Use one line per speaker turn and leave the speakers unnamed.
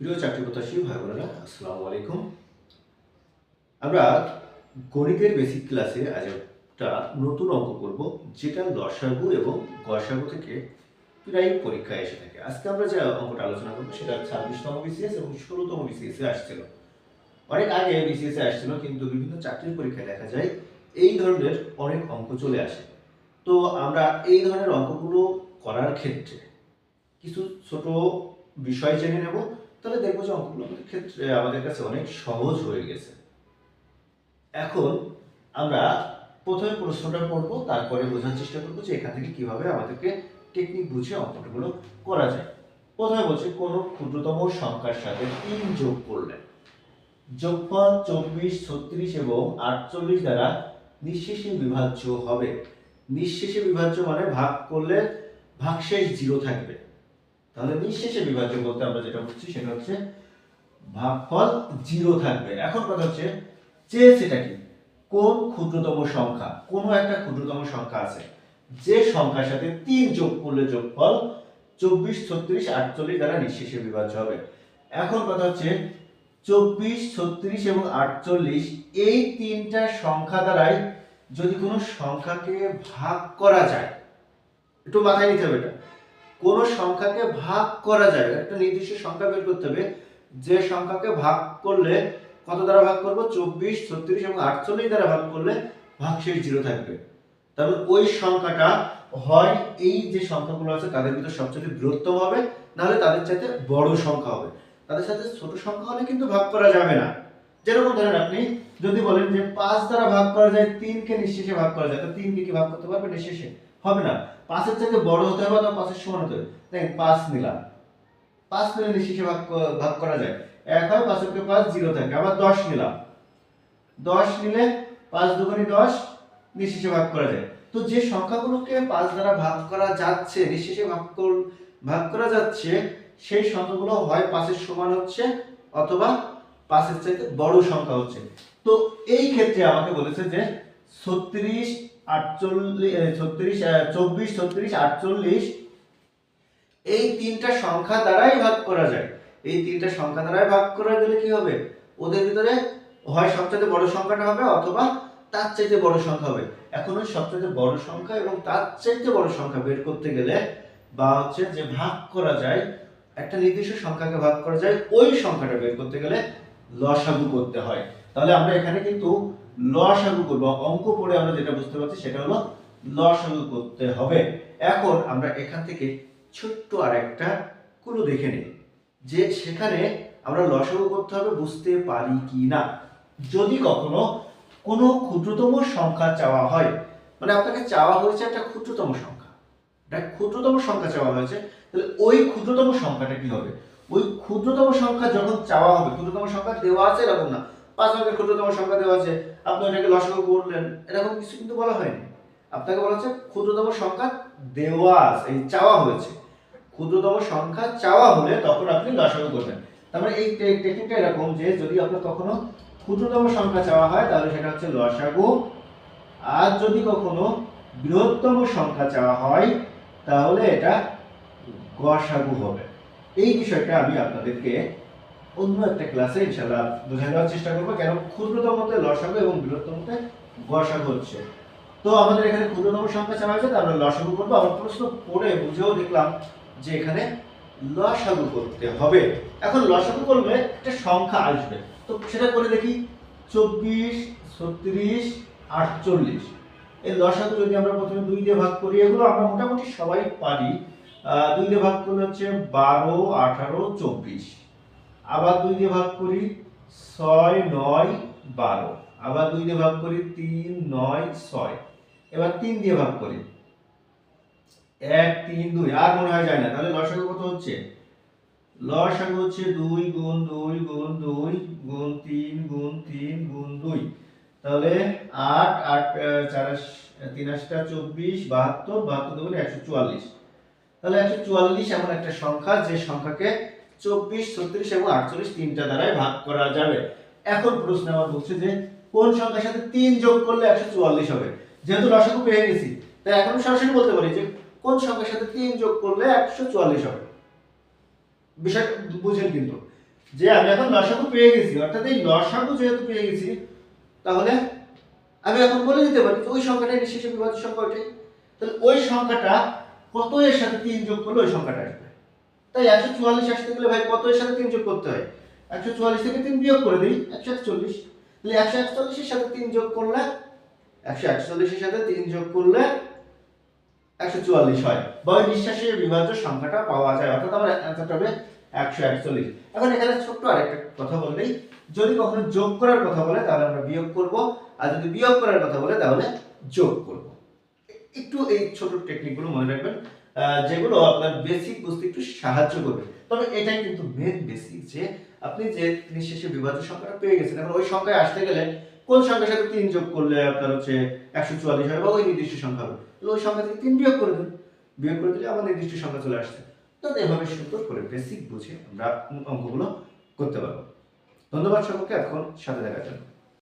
প্রিয় চাকরি প্রত্যাশী ভাই বোনেরা আসসালামু আলাইকুম। আমরা গণিতের বেসিক ক্লাসে আজ একটা নতুন অঙ্ক করব, যেটা লসাগু এবং গসাগু থেকে প্রায় পরীক্ষায় এসে থাকে। আজকে আমরা যে অঙ্কটা আলোচনা করব, সেটা ছাব্বিশতম বিসিএস এবং ষোলোতম বিসিএস আসছিল। অনেক আগে বিসিএস আসছিল, কিন্তু বিভিন্ন চাকরির পরীক্ষায় দেখা যায় এই ধরনের অনেক অঙ্ক চলে আসে। তো আমরা এই ধরনের অঙ্কগুলো করার ক্ষেত্রে কিছু ছোট বিষয় জেনে নেব। তাহলে দেখব যে অঙ্কগুলো আমাদের ক্ষেত্রে আমাদের কাছে অনেক সহজ হয়ে গেছে। এখন আমরা প্রথমে প্রশ্নটা পড়ব, তারপরে বোঝার চেষ্টা করব যে এখান থেকে কীভাবে আমাদেরকে টেকনিক বুঝে অঙ্কগুলো করা যায়। প্রথমে বলছে, কোন ক্ষুদ্রতম সংখ্যার সাথে তিন যোগ করলে যোগফল চব্বিশ, ছত্রিশ এবং আটচল্লিশ দ্বারা নিঃশেষে বিভাজ্য হবে। নিঃশেষে বিভাজ্য মানে ভাগ করলে ভাগশেষ জিরো থাকবে। তাহলে নিঃশেষে বিভাজ্য বলতে আমরা যেটা বুঝছি সেটা হচ্ছে ভাগফল জিরো থাকবে। এখন কথা হচ্ছে, যে সেটা কি? কোন ক্ষুদ্রতম সংখ্যা? কোন একটা ক্ষুদ্রতম সংখ্যা আছে। যে সংখ্যার সাথে তিন যোগ করলে যোগফল চব্বিশ, ছত্রিশ, আটচল্লিশ দ্বারা নিঃশেষে বিভাজ্য হবে। এখন কথা হচ্ছে, চব্বিশ, ছত্রিশ এবং আটচল্লিশ, এই তিনটা সংখ্যা দ্বারাই যদি কোনো সংখ্যাকে ভাগ করা যায়, একটু মাথায় নিতে হবে এটা। কোন সংখ্যাকে ভাগ করা যায় একটা নির্দিষ্ট সংখ্যা বের করতে হবে, যে সংখ্যাকে ভাগ করলে কত দ্বারা ভাগ করব? চব্বিশ, ছত্রিশ এবং আটচল্লিশ দ্বারা ভাগ করলে ভাগশেষ জিরো থাকবে। তাহলে ওই সংখ্যাটা হয় এই যে সংখ্যাগুলো আছে, তাদের ভিতর সবচেয়ে বৃহত্তম হবে, নাহলে তাদের চাইতে বড় সংখ্যা হবে। তাদের সাথে ছোট সংখ্যা হলে কিন্তু ভাগ করা যাবে না। যেরকম ধরেন আপনি যদি বলেন যে পাঁচ দ্বারা ভাগ করা যায়, তিনকে নিঃশেষে ভাগ করা যায় তো তিনকে কি ভাগ করতে পারবে? নিঃশেষে। হবে না। পাঁচের থেকে বড় হতে হবে অথবা পাঁচের সমান হতে হবে? দেখেন, পাঁচ নিলাম। পাঁচ নিলে নিঃশেষে ভাগ ভাগ করা যায়। এক হয় পাঁচের থেকে পাঁচ, জিরো থাকে। আবার দশ নিলাম। দশ নিলে পাঁচ দুগুণি দশ নিঃশেষে ভাগ করা যায়। তো যে সংখ্যাগুলোকে পাঁচ দ্বারা ভাগ করা যাচ্ছে নিঃশেষে ভাগ ভাগ করা যাচ্ছে, সেই সংখ্যাগুলো হয় পাঁচের সমান হচ্ছে অথবা পাঁচের চাইতে বড় সংখ্যা হচ্ছে। তো এই ক্ষেত্রে আমাকে বলেছে যে ছত্রিশ আটচল্লিশ ছত্রিশ চব্বিশ, ছত্রিশ, আটচল্লিশ, এই তিনটা সংখ্যা দ্বারাই ভাগ করা যায়। এই তিনটা সংখ্যা দ্বারাই ভাগ করা গেলে কি হবে? ওদের ভিতরে হয় বড় সংখ্যাটা হবে অথবা তার চাইতে বড় সংখ্যা হবে। সবচেয়ে বড় সংখ্যা এবং তার চাইতে বড় সংখ্যা বের করতে গেলে বা হচ্ছে যে ভাগ করা যায়, একটা নির্দিষ্ট সংখ্যাকে ভাগ করা যায়, ওই সংখ্যাটা বের করতে গেলে লসাগু করতে হয়। তাহলে আমরা এখানে কিন্তু লসাগু করব অঙ্ক পড়ে আমরা যেটা বুঝতে পারছি সেটা হলো লসাগু করতে হবে। এখন আমরা এখান থেকে ছোট্ট আর একটা কুলো দেখে নিই, যে সেখানে আমরা লসাগু করতে হবে, বুঝতে পারি কি না যদি কখনো কোনো ক্ষুদ্রতম সংখ্যা চাওয়া হয় মানে আপনাকে চাওয়া হয়েছে একটা ক্ষুদ্রতম সংখ্যা, একটা ক্ষুদ্রতম সংখ্যা চাওয়া হয়েছে, তাহলে ওই ক্ষুদ্রতম সংখ্যাটা কি হবে? ওই ক্ষুদ্রতম সংখ্যা যখন চাওয়া হবে, ক্ষুদ্রতম সংখ্যা দেওয়া আছে এরকম না পাঁচ অঙ্কের ক্ষুদ্রতম সংখ্যা দেওয়া আছে, আপনি ওটাকে লসাগু করলেন। এরকম কিছু কিন্তু বলা হয়নি। আপনাকে বলা হচ্ছে ক্ষুদ্রতম সংখ্যা দেওয়া আছে চাওয়া হয়েছে। ক্ষুদ্রতম সংখ্যা চাওয়া হলে তখন আপনি লসাগু করবেন। তার মানে এই টেকনিকটা এরকম যে যদি আপনার কখনো ক্ষুদ্রতম সংখ্যা চাওয়া হয়, তাহলে সেটা হচ্ছে লসাগু। আর যদি কখনো বৃহত্তম সংখ্যা চাওয়া হয়, তাহলে এটা গসাগু হবে। এই বিষয়টা আমি আপনাদেরকে অন্য একটা ক্লাসে ইনশাআল্লাহ বোঝায় দেওয়ার চেষ্টা করব। কেন? ক্ষুদ্রতমতে লসাগু এবং বৃহত্তমতে গসাগু হচ্ছে। তো আমাদের এখানে ক্ষুদ্রতম সংখ্যা চাওয়া হয়েছে, তাহলে লসাগু করব। আমার প্রশ্ন পড়ে বুঝেও দেখলাম যে এখানে লসাগু করতে হবে। এখন লসাগু করলে একটা সংখ্যা আসবে। তো সেটা করে দেখি, চব্বিশ, ছত্রিশ, আটচল্লিশ। এই লসাগু যদি আমরা প্রথমে দুই দিয়ে ভাগ করি, এগুলো আমরা মোটামুটি সবাই পারি। দুই দিয়ে ভাগ করলে হচ্ছে বারো, আঠারো, চব্বিশ। আবার দুই দিয়ে ভাগ করি ছয়, নয়, বারো। আবার দুই দিয়ে ভাগ করি তিন, নয়, ছয়। এবার তিন দিয়ে ভাগ করি। এক, তিন, দুই। আর মনে হয় যায় না। তাহলে লসাগু কত হচ্ছে? লসাগু হচ্ছে দুই গুণ দুই গুণ দুই গুণ তিন গুণ তিন গুণ দুই। তাহলে আট আট চার তিন আটটা চব্বিশ, বাহাত্তর বাহাত্তর দুগুণ একশো চুয়াল্লিশ। তাহলে একশো চুয়াল্লিশ এমন একটা সংখ্যা, যে সংখ্যাকে চব্বিশ, ছত্রিশ এবং আটচল্লিশ তিনটা দ্বারাই ভাগ করা যাবে। এখন প্রশ্ন আমার বলছে যে, কোন সংখ্যার সাথে তিন যোগ করলে একশো চুয়াল্লিশ হবে? যেহেতু লসাগু পেয়ে গেছি, তাই এখন সরাসরি বলতে পারি যে, কোন সংখ্যার সাথে তিন যোগ করলে একশো চুয়াল্লিশ হবে? বিষয় বুঝেন কিন্তু। যে আমি এখন লসাগু পেয়ে গেছি, অর্থাৎ এই লসাগু যেহেতু পেয়ে গেছি, তাহলে আমি এখন বলে দিতে পারি ওই সংখ্যাটাই নিঃশেষ বিভাজ্য সংখ্যা ওইটাই। তাহলে ওই সংখ্যাটা কত এর সাথে তিন যোগ করলে ওই সংখ্যাটা আসবে? তাই একশো চুয়াল্লিশ আসতে গেলে ভাই কত এর সাথে তিন যোগ করতে হয়? একশো চুয়াল্লিশ থেকে তিন বিয়োগ করে দিই, একশো একচল্লিশ। তাহলে একশো একচল্লিশের সাথে তিন যোগ করলে, একশো একচল্লিশের সাথে তিন যোগ করলে একশো চুয়াল্লিশ হয়। বা নিঃশ্বাসের বিভাজ্য সংখ্যাটা পাওয়া যায়, অর্থাৎ আমার অ্যান্সারটা হবে একশো একচল্লিশ। এখন এখানে ছোট্ট আরেকটা কথা বললেই যদি কখনো যোগ করার কথা বলে, তাহলে আমরা বিয়োগ করব। আর যদি বিয়োগ করার কথা বলে, তাহলে যোগ করব। একটু এই ছোট টেকনিকগুলো মনে রাখবেন। যেগুলো আপনার বেসিক বুঝতে একটু সাহায্য করবে। তবে এটাই কিন্তু মেন বেসিক যে আপনি যে নিঃশেষে বিভাজ্য সংখ্যাটা পেয়ে গেছেন, এখন ওই সংখ্যায় আসতে গেলে কোন সংখ্যার সাথে তিন যোগ করলে আপনার হচ্ছে একশো চুয়াল্লিশ হবে বা ওই নির্দিষ্ট সংখ্যা হবে? তাহলে ওই সংখ্যা থেকে তিন বিয়োগ করে দেন। বিয়োগ করে দিলে আমার নির্দিষ্ট সংখ্যা চলে আসছে। তো এভাবে সুন্দর করে বেসিক বুঝে আমরা অঙ্কগুলো করতে পারব। ধন্যবাদ সকলকে এখন সাথে দেখার জন্য।